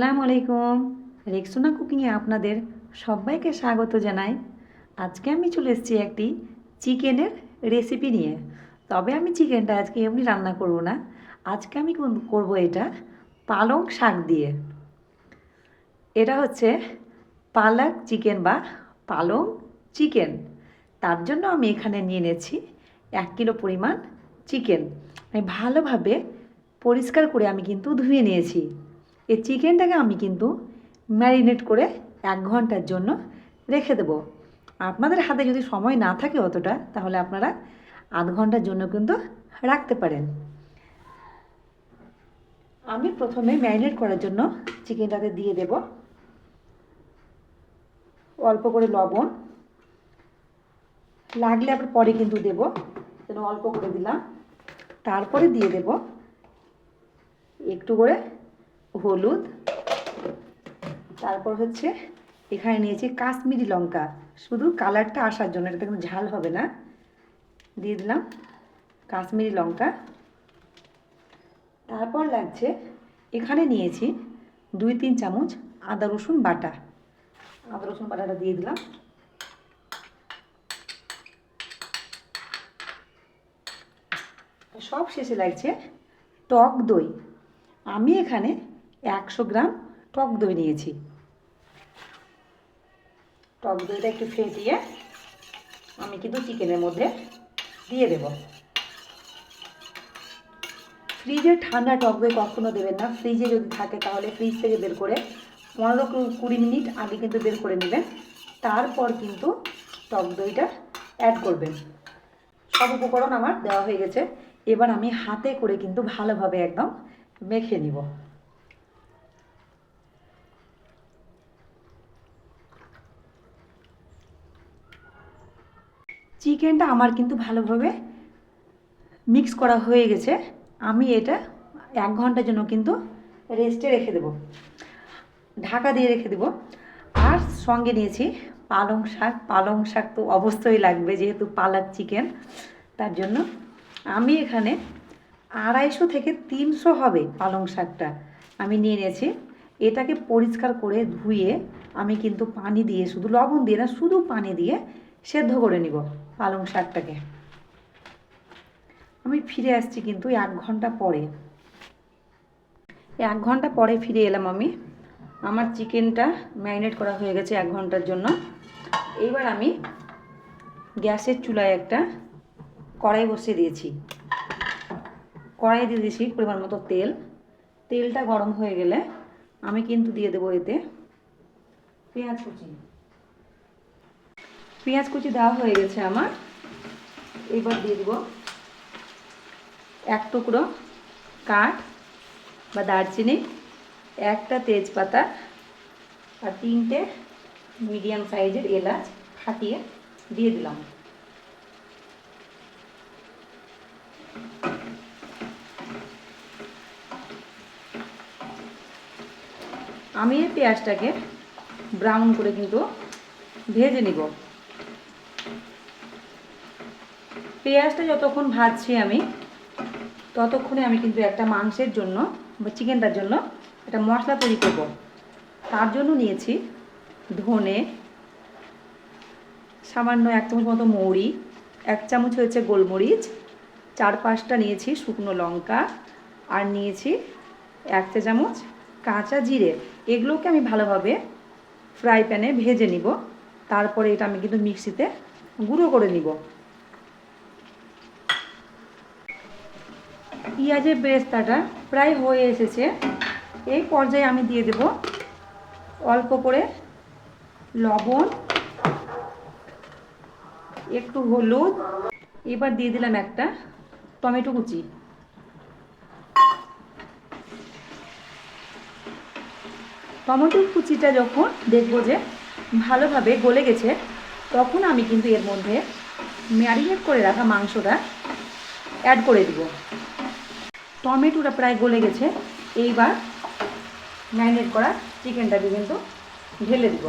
আসসালামু আলাইকুম রেক্সোনা কুকিংয়ে আপনাদের সবাইকে স্বাগত জানাই। আজকে আমি চলে এসেছি একটি চিকেনের রেসিপি নিয়ে। তবে আমি চিকেনটা আজকে এমনি রান্না করব না। আজকে আমি করব এটা পালং শাক দিয়ে। এটা হচ্ছে পালাক চিকেন বা পালং চিকেন। তার জন্য আমি এখানে নিয়ে নিয়েছি এক কিলো পরিমাণ চিকেন। আমি ভালোভাবে পরিষ্কার করে আমি কিন্তু ধুয়ে নিয়েছি। এই চিকেনটাকে আমি কিন্তু ম্যারিনেট করে এক ঘণ্টার জন্য রেখে দেবো। আপনাদের হাতে যদি সময় না থাকে অতটা, তাহলে আপনারা আধ ঘণ্টার জন্য কিন্তু রাখতে পারেন। আমি প্রথমে ম্যারিনেট করার জন্য চিকেনটাতে দিয়ে দেব অল্প করে লবণ। লাগলে আবার পরে কিন্তু দেব, যেন অল্প করে দিলাম। তারপরে দিয়ে দেব একটু করে হলুদ। তারপর হচ্ছে এখানে নিয়েছি কাশ্মীরি লঙ্কা। শুধু কালারটা আসার জন্য, এটাতে কোনো ঝাল হবে না। দিয়ে দিলাম কাশ্মীরি লঙ্কা। তারপর লাগছে, এখানে নিয়েছি দুই তিন চামচ আদা রসুন বাটা। আদা রসুন বাটাটা দিয়ে দিলাম। সব শেষে লাগছে টক দই। আমি এখানে একশো গ্রাম টক দই নিয়েছি। টক দইটা একটু ফেটিয়ে আমি কিন্তু চিকেনের মধ্যে দিয়ে দেব। ফ্রিজে ঠান্ডা টক দই কখনো দেবেন না। ফ্রিজে যদি থাকে তাহলে ফ্রিজ থেকে বের করে পনেরো কুড়ি মিনিট আগে কিন্তু বের করে নেবেন। তারপর কিন্তু টক দইটা অ্যাড করবেন। সব উপকরণ আমার দেওয়া হয়ে গেছে। এবার আমি হাতে করে কিন্তু ভালোভাবে একদম মেখে নিব। চিকেনটা আমার কিন্তু ভালোভাবে মিক্স করা হয়ে গেছে। আমি এটা এক ঘণ্টার জন্য কিন্তু রেস্টে রেখে দেব। ঢাকা দিয়ে রেখে দেব। আর সঙ্গে নিয়েছি পালং শাক। পালং শাক তো অবশ্যই লাগবে যেহেতু পালক চিকেন। তার জন্য আমি এখানে আড়াইশো থেকে তিনশো হবে পালং শাকটা আমি নিয়ে নিয়েছি। এটাকে পরিষ্কার করে ধুয়ে আমি কিন্তু পানি দিয়ে, শুধু লবণ দিয়ে না, শুধু পানি দিয়ে সেদ্ধ করে নিব। পালং শাকটাকে। আমি ফিরে আসছি কিন্তু এক ঘণ্টা পরে। এক ঘণ্টা পরে ফিরে এলাম আমি। আমার চিকেনটা ম্যারিনেট করা হয়ে গেছে এক ঘণ্টার জন্য। এইবার আমি গ্যাসের চুলায় একটা কড়াই বসিয়ে দিয়েছি। কড়াই দিয়ে দিয়েছি পরিমাণ মতো তেল। তেলটা গরম হয়ে গেলে আমি কিন্তু দিয়ে দেবো এতে পেঁয়াজ কুচি। পেঁয়াজ কুচি দেওয়া হয়ে গেছে আমার। এবার দিয়ে দেবো এক টুকরো কাঠ বা দারচিনি, একটা তেজপাতা আর তিনটে মিডিয়াম সাইজের এলাচ ফাটিয়ে দিয়ে দিলাম। আমি এই পেঁয়াজটাকে ব্রাউন করে কিন্তু ভেজে নিব। পেঁয়াজটা যতক্ষণ ভাজছি আমি, ততক্ষণে আমি কিন্তু একটা মাংসের জন্য বা চিকেনটার জন্য একটা মশলা তৈরি করব। তার জন্য নিয়েছি ধনে, সামান্য এক চামচ মতো মৌরি, এক চামচ হয়েছে গোলমরিচ, চার পাঁচটা নিয়েছি শুকনো লঙ্কা, আর নিয়েছি এক চা চামচ কাঁচা জিরে। এগুলোকে আমি ভালোভাবে ফ্রাই প্যানে ভেজে নিব। তারপরে এটা আমি কিন্তু মিক্সিতে গুঁড়ো করে নিব। পেঁয়াজের বেরেস্তাটা প্রায় হয়ে এসেছে, এই পর্যায়ে আমি দিয়ে দেব অল্প করে লবণ, একটু হলুদ, এবার দিয়ে দিলাম একটা টমেটো কুচি। টমেটো কুচিটা যখন দেখব যে ভালোভাবে গলে গেছে, তখন আমি কিন্তু এর মধ্যে ম্যারিনেট করে রাখা মাংসটা অ্যাড করে দিব। টমেটোটা প্রায় গলে গেছে। এইবার ম্যারিনেট করা চিকেনটাকে কিন্তু ঢেলে দিব।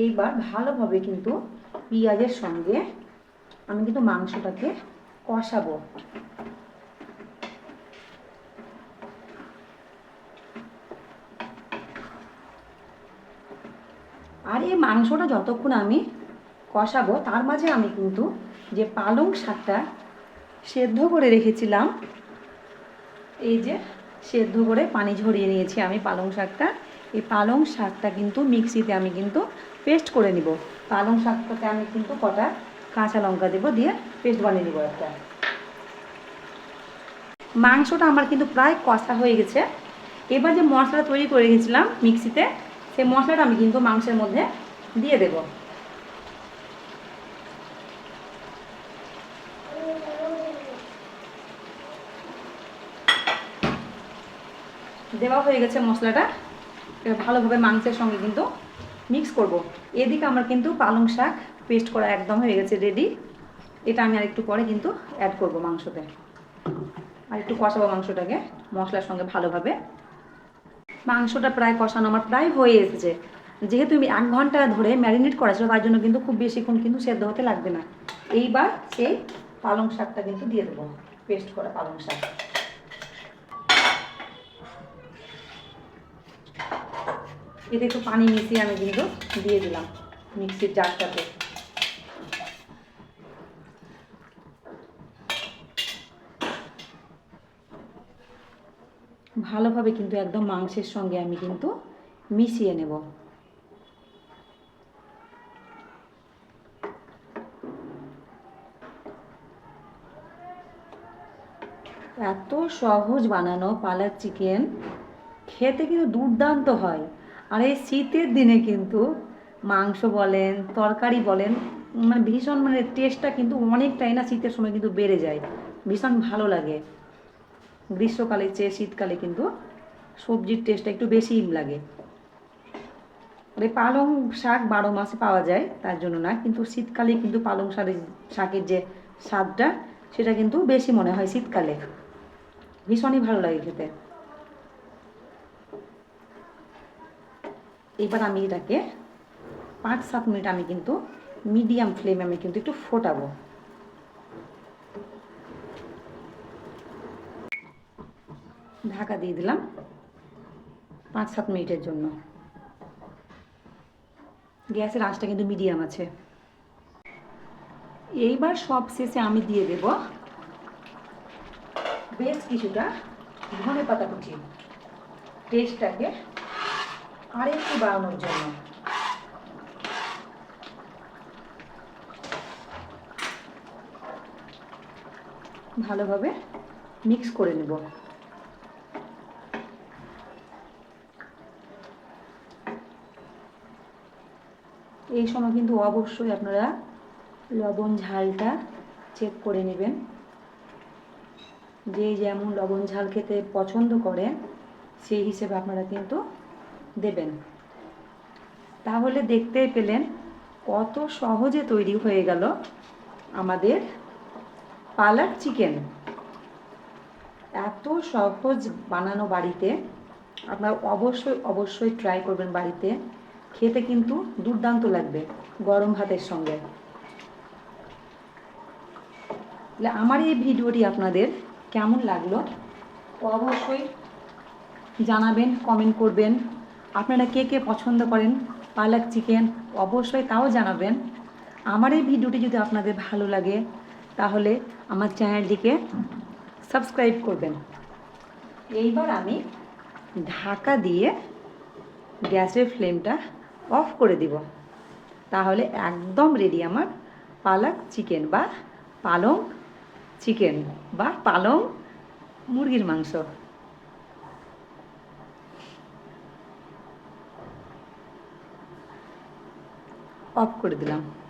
এইবার ভালোভাবে কিন্তু পেঁয়াজের সঙ্গে আমি কিন্তু মাংসটাকে কষাবো। আর এই মাংসটা যতক্ষণ আমি কষাবো, তার মাঝে আমি কিন্তু যে পালং শাকটা সেদ্ধ করে রেখেছিলাম, এই যে সেদ্ধ করে পানি ঝরিয়ে নিয়েছি আমি পালং শাকটা। এই পালং শাকটা কিন্তু মিক্সিতে আমি কিন্তু পেস্ট করে নিব। পালং শাকটাতে আমি কিন্তু কটা কাঁচা লঙ্কা দেবো দিয়ে পেস্ট বানিয়ে নেব একটা। মাংসটা আমার কিন্তু প্রায় কষা হয়ে গেছে। এবার যে মশলা তৈরি করে গেছিলাম মিক্সিতে, সেই মশলাটা আমি কিন্তু মাংসের মধ্যে দিয়ে দেব। দেওয়া হয়ে গেছে মশলাটা। ভালোভাবে মাংসের সঙ্গে কিন্তু মিক্স করব। এদিকে আমার কিন্তু পালং শাক পেস্ট করা একদম হয়ে গেছে রেডি এটা আমি আর একটু পরে কিন্তু অ্যাড করব মাংসতে। আর একটু কষাবো মাংসটাকে মশলার সঙ্গে ভালোভাবে। মাংসটা প্রায় কষানো আমার প্রায় হয়ে এসেছে। যেহেতু আমি এক ঘণ্টা ধরে ম্যারিনেট করা ছিল তার জন্য কিন্তু খুব বেশিক্ষণ কিন্তু সেদ্ধ হতে লাগবে না। এইবার সেই পালং শাকটা কিন্তু দিয়ে দেবো পেস্ট করা পালং শাক। এতে একটু পানি মিশিয়ে আমি কিন্তু দিয়ে দিলাম মিক্সির জারটাতে। ভালোভাবে কিন্তু একদম মাংসের সঙ্গে আমি কিন্তু মিশিয়ে নেব। এত সহজ বানানো পালার চিকেন, খেতে কিন্তু দুর্দান্ত হয়। আর এই শীতের দিনে কিন্তু মাংস বলেন, তরকারি বলেন মানে ভীষণ মানে টেস্টটা কিন্তু অনেকটাই না শীতের সময় কিন্তু বেড়ে যায়। ভীষণ ভালো লাগে। গ্রীষ্মকালে চেয়ে শীতকালে কিন্তু সবজির টেস্টটা একটু বেশিই লাগে। আর এই পালং শাক বারো মাসে পাওয়া যায়, তার জন্য না, কিন্তু শীতকালে কিন্তু পালং শাকের শাকের যে স্বাদটা, সেটা কিন্তু বেশি মনে হয় শীতকালে। ভীষণই ভালো লাগে খেতে। এবার আমি এটাকে পাঁচ, সাত মিনিট আমি কিন্তু মিডিয়াম ফ্লেমে আমি কিন্তু একটু ফোটাবো। ঢাকা দিয়ে দিলাম পাঁচ, সাত মিনিটের জন্য। গ্যাসের আঁচটা কিন্তু মিডিয়াম আছে। এইবার সব শেষে আমি দিয়ে দেব বেশ কিছুটা ধনে পাতা কুচি টেস্টটাকে আর একটু বাড়ানোর জন্য। ভালোভাবে মিক্স করে নেব। এই সময় কিন্তু অবশ্যই আপনারা লবণ ঝালটা চেক করে নেবেন। যে যেমন লবণ ঝাল খেতে পছন্দ করে, সেই হিসেবে আপনারা কিন্তু দেবেন। তাহলে দেখতেই পেলেন কত সহজে তৈরি হয়ে গেল আমাদের পালাক চিকেন। এত সহজ বানানো বাড়িতে, আপনারা অবশ্যই অবশ্যই ট্রাই করবেন বাড়িতে। খেতে কিন্তু দুর্দান্ত লাগবে গরম ভাতের সঙ্গে। আমার এই ভিডিওটি আপনাদের কেমন লাগল? অবশ্যই জানাবেন কমেন্ট করবেন। আপনারা কে কে পছন্দ করেন? পালক চিকেন অবশ্যই তাও জানাবেন। আমার এই ভিডিওটি যদি আপনাদের ভালো লাগে, তাহলে আমার চ্যানেলটিকে সাবস্ক্রাইব করবেন। এইবার আমি ঢাকা দিয়ে গ্যাসের ফ্লেমটা অফ করে দিব। তাহলে একদম রেডি আমার পালক চিকেন বা পালং চিকেন বা পালং মুরগির মাংস। অফ করে দিলাম।